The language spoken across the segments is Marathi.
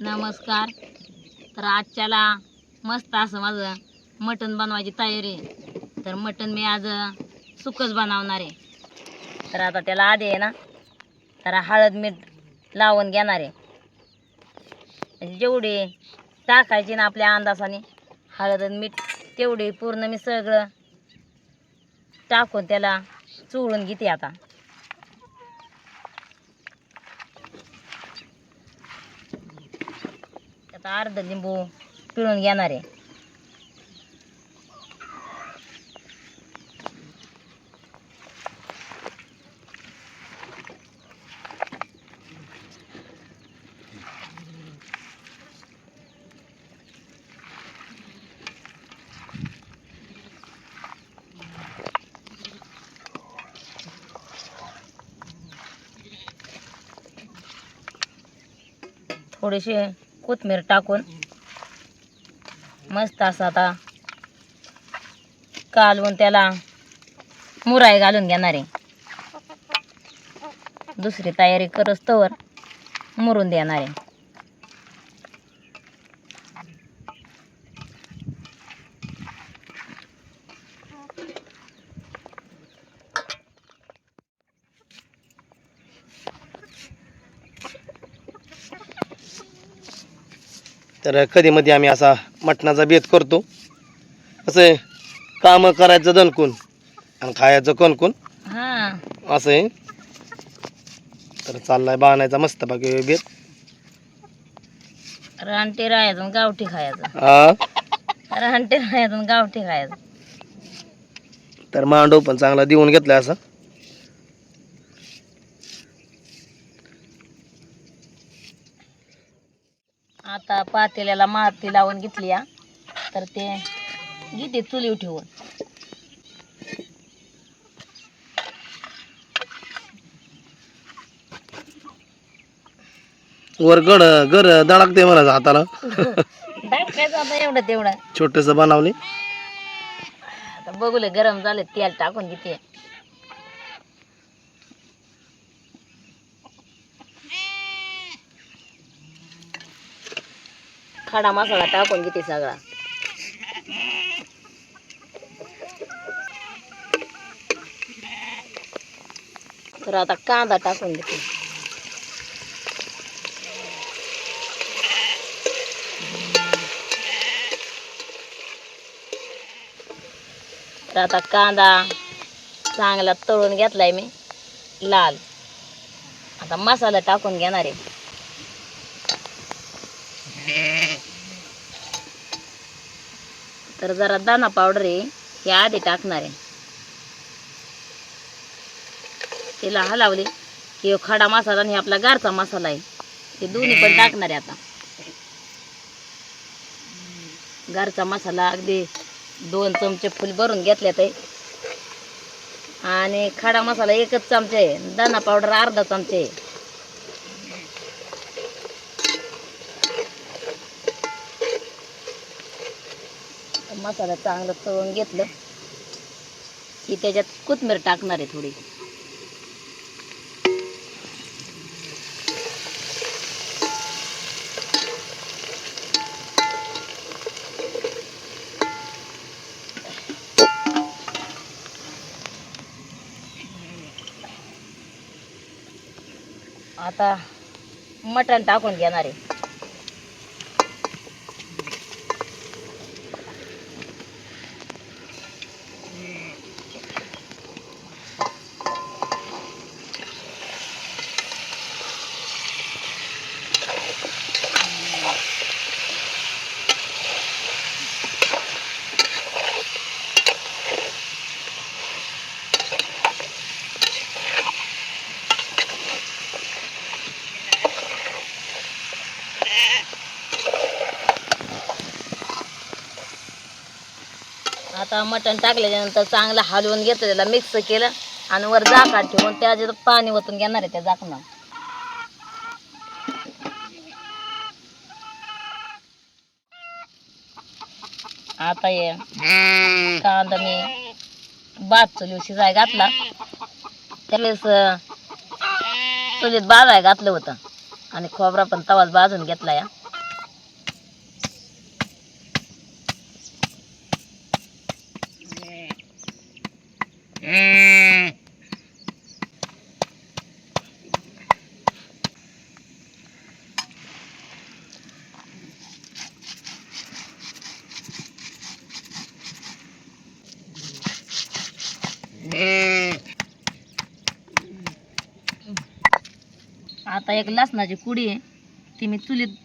नमस्कार. तर आजच्याला मस्त असं माझं मटण बनवायची तयारी आहे. तर मटण मी आज सुकच बनवणार आहे. तर आता त्याला आधी आहे ना तर हळद मीठ लावून घेणार आहे. म्हणजे जेवढी टाकायची ना आपल्या अंदाजाने हळद आणि मीठ तेवढी पूर्ण मी सगळं टाकून त्याला चोळून घेते आता. आता अर्ध लिंबू पिळून घेणार आहे थोडीशी कोथमीर टाकून. मस्त असं आता कालवून त्याला मुराई घालून घेणार आहे. दुसरी तयारी करस तवर मुरून देणार आहे. तर कधी मध्ये आम्ही असा मटणाचा बेत करतो. असं आहे कामं करायचं दणकून आणि खायचं कणकून. असं आहे. तर चाललाय बाणायचा मस्त बाकी बेत रानटी राहायचं गावठी खायचं. हा रानटी राहायचं गावठी खायचं. तर मांडव पण चांगला देऊन घेतलाय असा. आता पातेल्याला माती लावून घेतली या. तर ते घेते चुलीव ठेवून. वर गड गर दडाकते मला हाताला. एवढं तेवढं. छोटस बनवले बघूले गरम झाले तेल टाकून घेते. खडा मसाला टाकून घेते सगळा तर आता कांदा टाकून घेते तर आता कांदा चांगला तळून घेतलाय मी लाल आता मसाला टाकून घेणार आहे तर जरा दाना पावडर आहे हे आधी टाकणार आहे. तिला हलावले. की खडा मसाला आणि आपला गारचा मसाला आहे. हे दोन्ही पण टाकणार आहे आता. गारचा मसाला अगदी दोन चमचे फुल भरून घेतल्यात आहे. आणि खडा मसाला एकच चमचा आहे. दाना पावडर अर्धा चमचा आहे. मसाला चांगलं तळून घेतलं की त्याच्यात कोथमीर टाकणार आहे थोडी. आता मटण टाकून घेणार आहे. आता मटण टाकल्याच्यानंतर चांगलं हलवून घेतलं त्याला मिक्स केलं आणि वर झाकाट ठेवून त्याच्यात पाणी ओतून घेणार आहे त्या झाकणं आता ये कांदा मी भात चुलीवर शिजाय घातला. त्यावेळेस चुलीत बाजाय घातलं होतं आणि खोबरा पण तवाच भाजून घेतला या. आता एक लसणाची कुडी आहे. ती मी चुलीत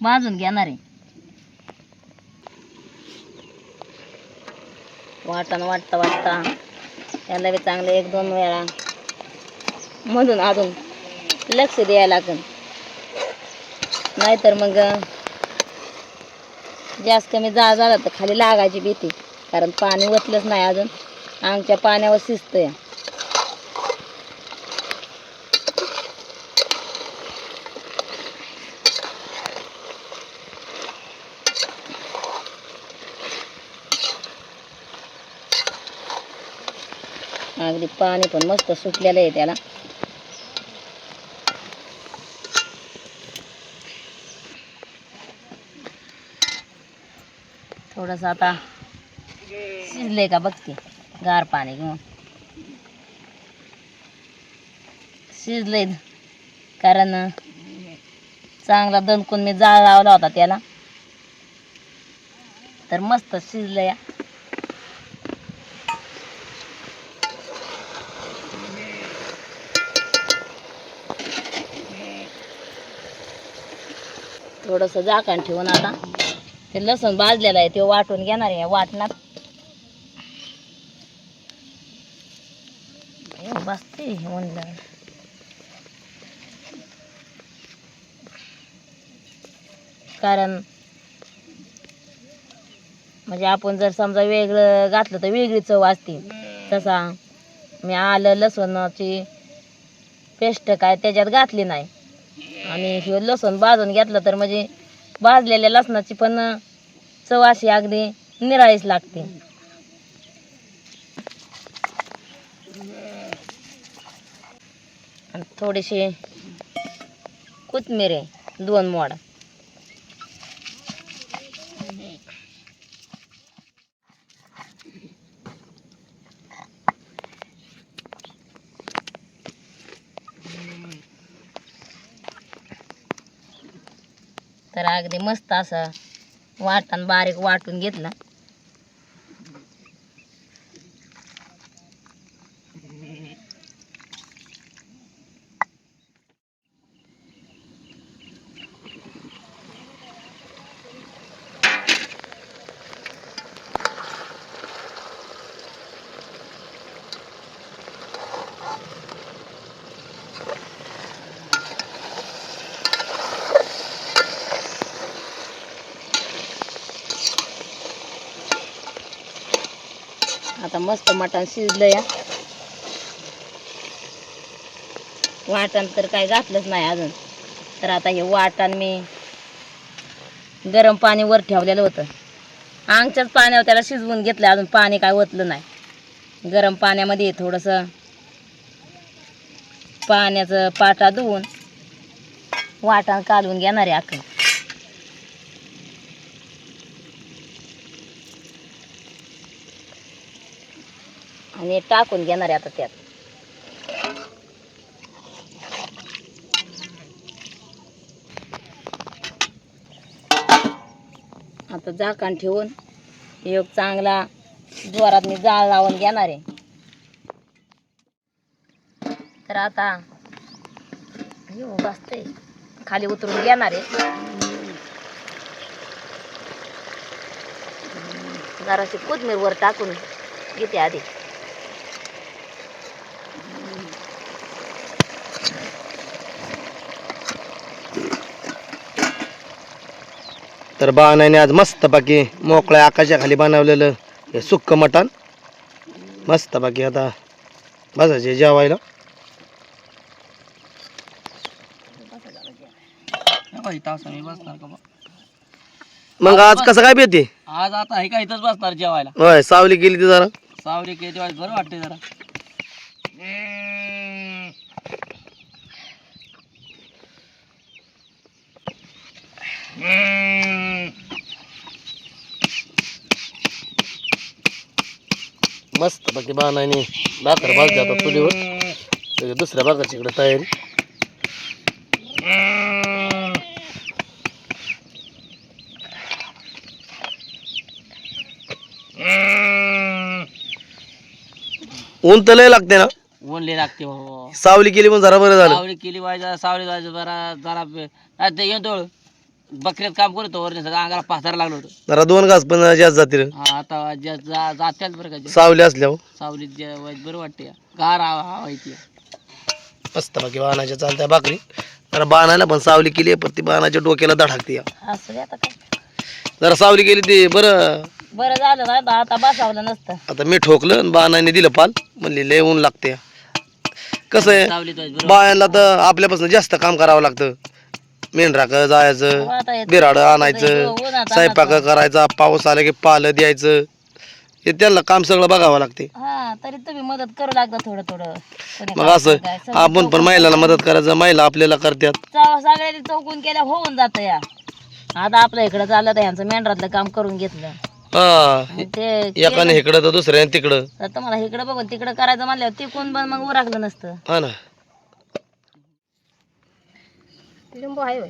भाजून घेणार आहे. वाटण वाटता वाटता. याला बी चांगलं एक दोन वेळा. मधून अजून लक्ष द्यायला लागेल. नाहीतर मग जास्त कमी जा झाला तर खाली लागायची भीती. कारण पाणी वतलंच नाही अजून. आमच्या पाण्यावर शिजतंय. अगदी पाणी पण मस्त सुटलेलं आहे त्याला. थोडस आता शिजले का बघते. गार पाणी घेऊन. शिजले कारण चांगला दणकून मी जाळ लावला होता त्याला. तर मस्त शिजलंय. थोडंसं झाकण ठेवून आता. ते लसूण भाजलेलं आहे ते वाटून घेणार आहे वाटणार बसते म्हणलं कारण म्हणजे आपण जर समजा वेगळं घातलं तर वेगळी चव असते. तसा मी आलं लसूणाची पेस्ट काय त्याच्यात घातली नाही. आणि हे लसूण भाजून घेतलं तर म्हणजे भाजलेल्या लसणाची पण चव अशी अगदी निराळीच लागते. आणि थोडीशी कोथमीर आहे दोन मोड. तर अगदी मस्त असं वाटण बारीक वाटून घेतलं. आता मस्त मटण शिजलं या. वाटण तर काय घातलंच नाही अजून. तर आता हे वाटण मी गरम पाणी वर ठेवलेलं होतं. आंगच्याच पाण्यावर त्याला शिजवून घेतलं अजून पाणी काय ओतलं नाही. गरम पाण्यामध्ये थोडंसं पाण्याचं पाटा धुवून वाटण काढून घेणार आहे अख्खं आणि टाकून घेणार आहे आता त्यात. आता झाकण ठेवून एक चांगला जोरात मी जाळ लावून घेणार आहे. तर आता येऊ बसते खाली उतरून घेणार आहे. जराशी कोथमीर वर टाकून घेते आधी. तर बाणाने आज मस्त बाकी मोकळ्या आकाशाखाली बनवलेलं हे सुक्क मटण. मस्त बाकी आता बसायचे जेवायला. मग आज कसं काय बेते आज आता हे काय इथंच बसणार जेवायला. होय सावली गेली ती जरा. सावली के जेवायला बरं वाटते जरा. मस्त बाकी बाणाने भाकर भाजते आता चुलीवर. त्याच्या दुसऱ्या भाकरची इकडे तयारी. ऊन तर लय लागते ना? ओनले लागते बाबा. सावली केली पण जरा बरं झालं. सावली केली पाहिजे सावली जायचं जरा नाही ते येतो बकऱ्यात काम करतो अंगाला पाथार लागलं होतं. जरा दोन घास पण जास्त जातील. हा आता ज्या- जा- जात्यात बरं का. सावली असल्यावर. सावलीत बरं वाटते गार हवा हवा येते मस्त बाकी बाणाच्या चालत्या भाकरी. जरा बाणाला पण सावली केली पण ती बाणाच्या डोक्याला धडकते असं दे आता काय. जरा सावली केली ती बरं. बरं झालं ना आता आता बसावलं नसतं. आता मी ठोकलं आणि बाणाने दिलं पाल. म्हणली लय ऊन लागते कसं आहे? सावलीत बरं बायांना तर आपल्यापासून जास्त काम करावं लागतं. मेंढराक जायचं हो, बिराड आणायचं हो, उन्हात स्वयंपाक करायचा पाऊस आला की पालं द्यायचं. हे त्यांना काम सगळं बघावं लागते. हा तरी तुम्ही मदत करू लागता थोडं थोडं. कोणी मग असं आपण पण महिलाला मदत करायचं महिला आपल्याला करतात. सगळ्यांनी चौकून केल्या होऊन जातं या. आता आपल्या इकडं चाललं तर यांचं मेंढरातलं काम करून घेतलं. एकाने इकडं तर दुसऱ्याने तिकडं. तुम्हाला इकडं बघून तिकडं करायचं म्हणल्यावर तिकून पण मग उरागलं नसतं. हा ना. लिंबू आहे होय.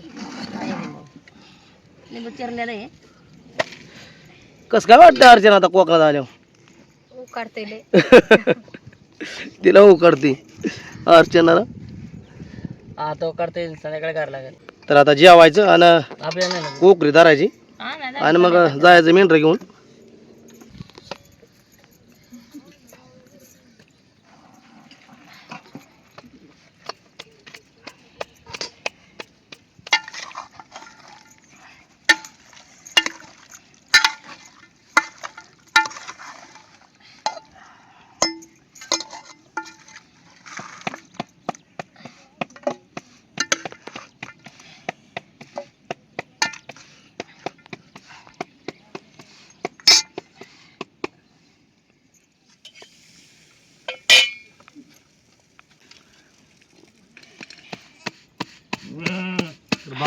आहे लिंबू. लिंबू चिरलेलं आहे. कस काय वाटतं अर्चना आता कोकणात आल्यावर? काढते तिला उकडती. अर्चनाला? हा तो करता येईल संध्याकाळी करायला लागेल. तर आता जेवायचं आणि आपल्याला नाही लागत. कोकरी धरायची. हा आणि मग जायचं मेंढर घेऊन.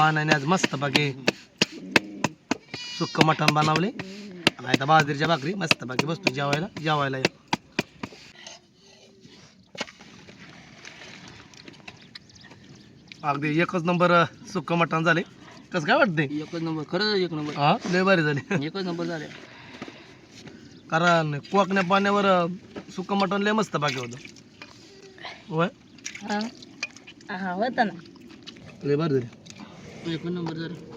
बाणाने आज मस्त बाकी सुक्क मटण बनवले. आणि आता बाजरीच्या भाकरी मस्त बाकी बसतो जेवायला जेवायला या. अगदी एकच नंबर सुक्क मटण झाले. कसं काय वाटते एकच नंबर खरंच एक नंबर. हा लय भारी झाले. एकच नंबर झाले. कारण कोकण्या पाण्यावर सुक्क मटण लय मस्त बाकी होतं. होय? हा. हा होतं ना. लय भारी झाले. एकच नंबर झाले